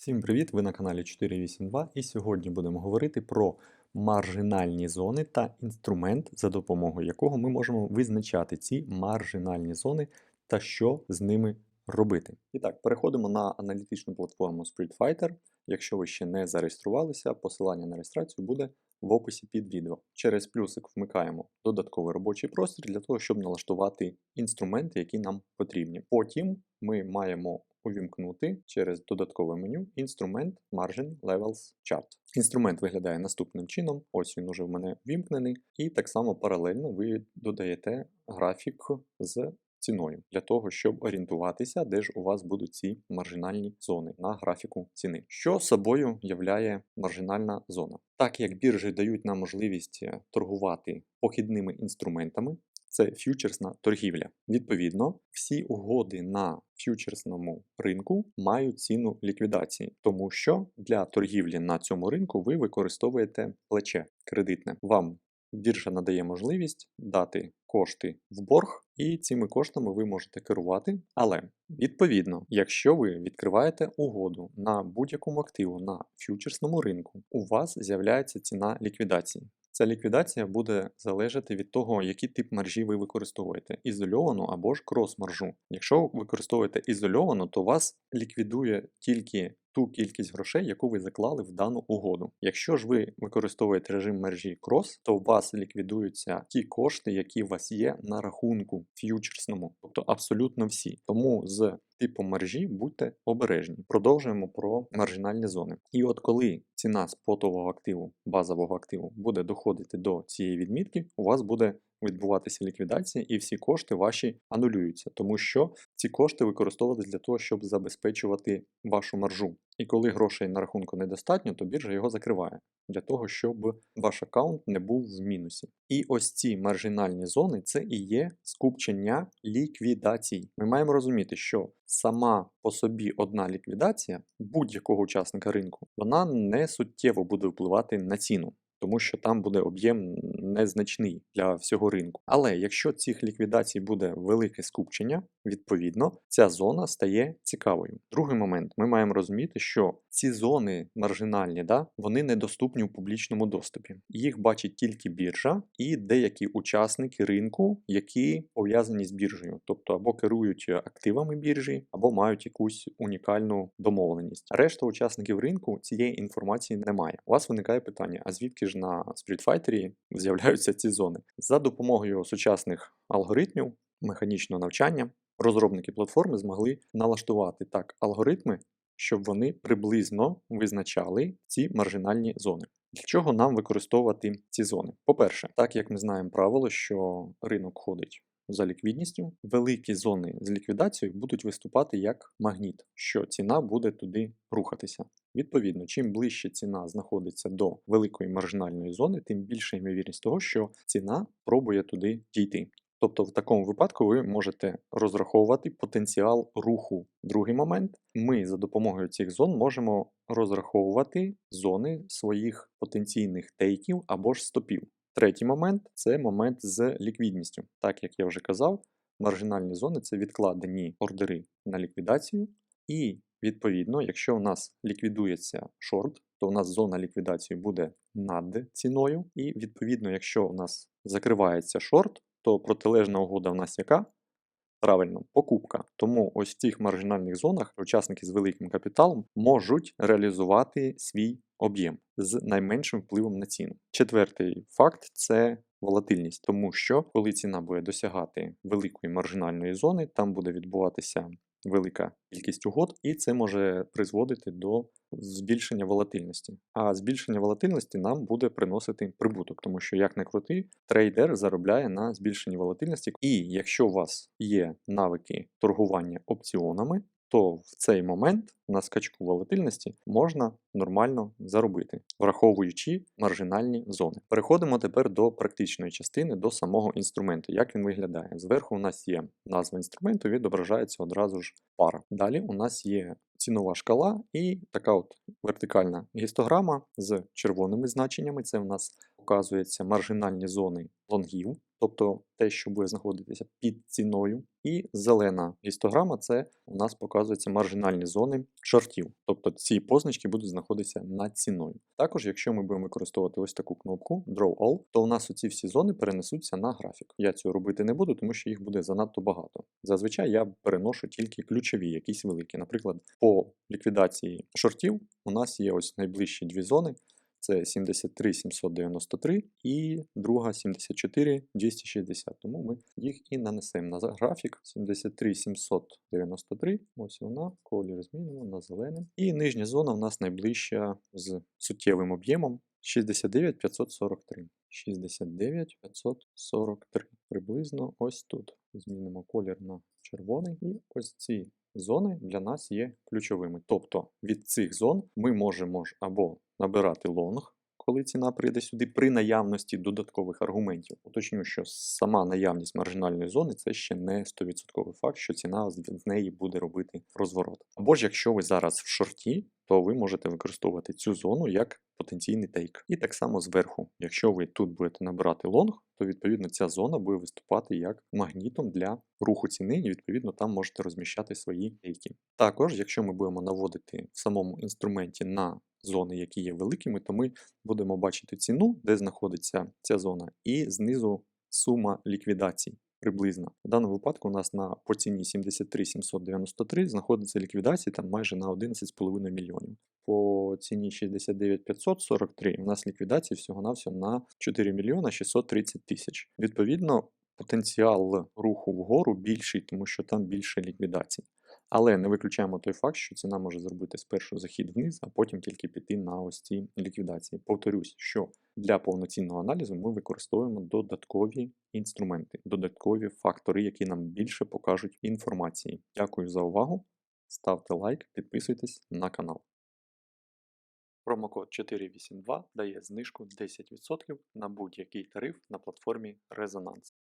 Всім привіт! Ви на каналі 482 і сьогодні будемо говорити про маржинальні зони та інструмент, за допомогою якого ми можемо визначати ці маржинальні зони та що з ними робити. І так, переходимо на аналітичну платформу SpreadFighter. Якщо ви ще не зареєструвалися, посилання на реєстрацію буде в описі під відео. Через плюсик вмикаємо додатковий робочий простір для того, щоб налаштувати інструменти, які нам потрібні. Потім ми маємо увімкнути через додаткове меню інструмент Margin Levels Chart. Інструмент виглядає наступним чином. Ось він уже в мене вімкнений, і так само паралельно ви додаєте графік з ціною для того, щоб орієнтуватися, де ж у вас будуть ці маржинальні зони на графіку ціни. Що собою являє маржинальна зона? Так як біржі дають нам можливість торгувати похідними інструментами, це ф'ючерсна торгівля. Відповідно, всі угоди на ф'ючерсному ринку мають ціну ліквідації, тому що для торгівлі на цьому ринку ви використовуєте плече кредитне. Вам біржа надає можливість дати кошти в борг, і цими коштами ви можете керувати. Але відповідно, якщо ви відкриваєте угоду на будь-якому активу на ф'ючерсному ринку, у вас з'являється ціна ліквідації. Ця ліквідація буде залежати від того, який тип маржі ви використовуєте: ізольовану або ж крос-маржу. Якщо ви використовуєте ізольовану, то вас ліквідує тільки ту кількість грошей, яку ви заклали в дану угоду. Якщо ж ви використовуєте режим мережі крос, то у вас ліквідуються ті кошти, які у вас є на рахунку ф'ючерсному, тобто абсолютно всі. Тому з типу мережі будьте обережні. Продовжуємо про маржинальні зони. І от коли ціна спотового активу, базового активу буде доходити до цієї відмітки, у вас буде відбуватися ліквідація, і всі кошти ваші анулюються, тому що ці кошти використовувалися для того, щоб забезпечувати вашу маржу. І коли грошей на рахунку недостатньо, то біржа його закриває для того, щоб ваш аккаунт не був в мінусі. І ось ці маржинальні зони це і є скупчення ліквідацій. Ми маємо розуміти, що сама по собі одна ліквідація будь-якого учасника ринку вона не суттєво буде впливати на ціну тому що там буде об'єм незначний для всього ринку. Але якщо цих ліквідацій буде велике скупчення, відповідно ця зона стає цікавою. Другий момент, ми маємо розуміти, що ці зони маржинальні, да, вони недоступні у публічному доступі. Їх бачить тільки біржа і деякі учасники ринку, які пов'язані з біржею, тобто або керують активами біржі, або мають якусь унікальну домовленість. Решта учасників ринку цієї інформації немає. У вас виникає питання: а звідки ж на Street з'являються ці зони? За допомогою сучасних алгоритмів механічного навчання розробники платформи змогли налаштувати так алгоритми, щоб вони приблизно визначали ці маржинальні зони. Для чого нам використовувати ці зони? По-перше, так як ми знаємо правило, що ринок ходить за ліквідністю, великі зони з ліквідацією будуть виступати як магніт, що ціна буде туди рухатися. Відповідно, чим ближче ціна знаходиться до великої маржинальної зони, тим більша ймовірність того, що ціна пробує туди дійти. Тобто, в такому випадку ви можете розраховувати потенціал руху. Другий момент, ми за допомогою цих зон можемо розраховувати зони своїх потенційних тейків або ж стопів. Третій момент це момент з ліквідністю. Так як я вже казав, маржинальні зони це відкладені ордери на ліквідацію. І, відповідно, якщо у нас ліквідується шорт, то у нас зона ліквідації буде над ціною. І, відповідно, якщо у нас закривається шорт, то протилежна угода в нас яка? Правильно, покупка. Тому ось в цих маржинальних зонах учасники з великим капіталом можуть реалізувати свій об'єм з найменшим впливом на ціну. Четвертий факт це волатильність, тому що коли ціна буде досягати великої маржинальної зони, там буде відбуватися велика кількість угод, і це може призводити до збільшення волатильності. А збільшення волатильності нам буде приносити прибуток, тому що, як не крути, трейдер заробляє на збільшенні волатильності. І якщо у вас є навики торгування опціонами, то в цей момент на скачку волатильності можна нормально заробити, враховуючи маржинальні зони. Переходимо тепер до практичної частини, до самого інструменту. Як він виглядає? Зверху у нас є назва інструменту, відображається одразу ж пара. Далі у нас є цінова шкала і така от вертикальна гістограма з червоними значеннями. Це у нас показуються маржинальні зони лонгів, тобто те, що буде знаходитися під ціною. І зелена гістограма це у нас показуються маржинальні зони шортів, тобто ці позначки будуть знаходитися над ціною. Також, якщо ми будемо використовувати ось таку кнопку Draw All, то у нас оці всі зони перенесуться на графік. Я цього робити не буду, тому що їх буде занадто багато. Зазвичай я переношу тільки ключові, якісь великі. Наприклад, по ліквідації шортів у нас є ось найближчі дві зони. Це 73 793 і друга 74 260. Тому ми їх і нанесемо на графік. 73 793. Ось вона. Колір змінимо на зелений. І нижня зона у нас найближча з суттєвим об'ємом 69 543. 69 543. Приблизно ось тут. Змінимо колір на червоний. І ось ці зони для нас є ключовими. Тобто від цих зон ми можемо ж або набирати лонг, коли ціна прийде сюди, при наявності додаткових аргументів. Уточню, що сама наявність маржинальної зони це ще не 100% факт, що ціна з неї буде робити розворот. Або ж якщо ви зараз в шорті, то ви можете використовувати цю зону як потенційний тейк. І так само зверху, якщо ви тут будете набирати лонг, то відповідно ця зона буде виступати як магнітом для руху ціни, і відповідно там можете розміщати свої тейки. Також, якщо ми будемо наводити в самому інструменті на зони, які є великими, то ми будемо бачити ціну, де знаходиться ця зона, і знизу сума ліквідацій. Приблизно. В даному випадку у нас на по ціні 73 793 знаходиться ліквідація там майже на 11,5 мільйонів. По ціні 69 543 у нас ліквідації всього-навсього на 4 мільйона 630 тисяч. Відповідно, потенціал руху вгору більший, тому що там більше ліквідацій. Але не виключаємо той факт, що ціна може зробити спершу захід вниз, а потім тільки піти на ось ці ліквідації. Повторюсь, що для повноцінного аналізу ми використовуємо додаткові інструменти, додаткові фактори, які нам більше покажуть інформації. Дякую за увагу. Ставте лайк, підписуйтесь на канал. Промокод 482 дає знижку 10% на будь-який тариф на платформі Резонанс.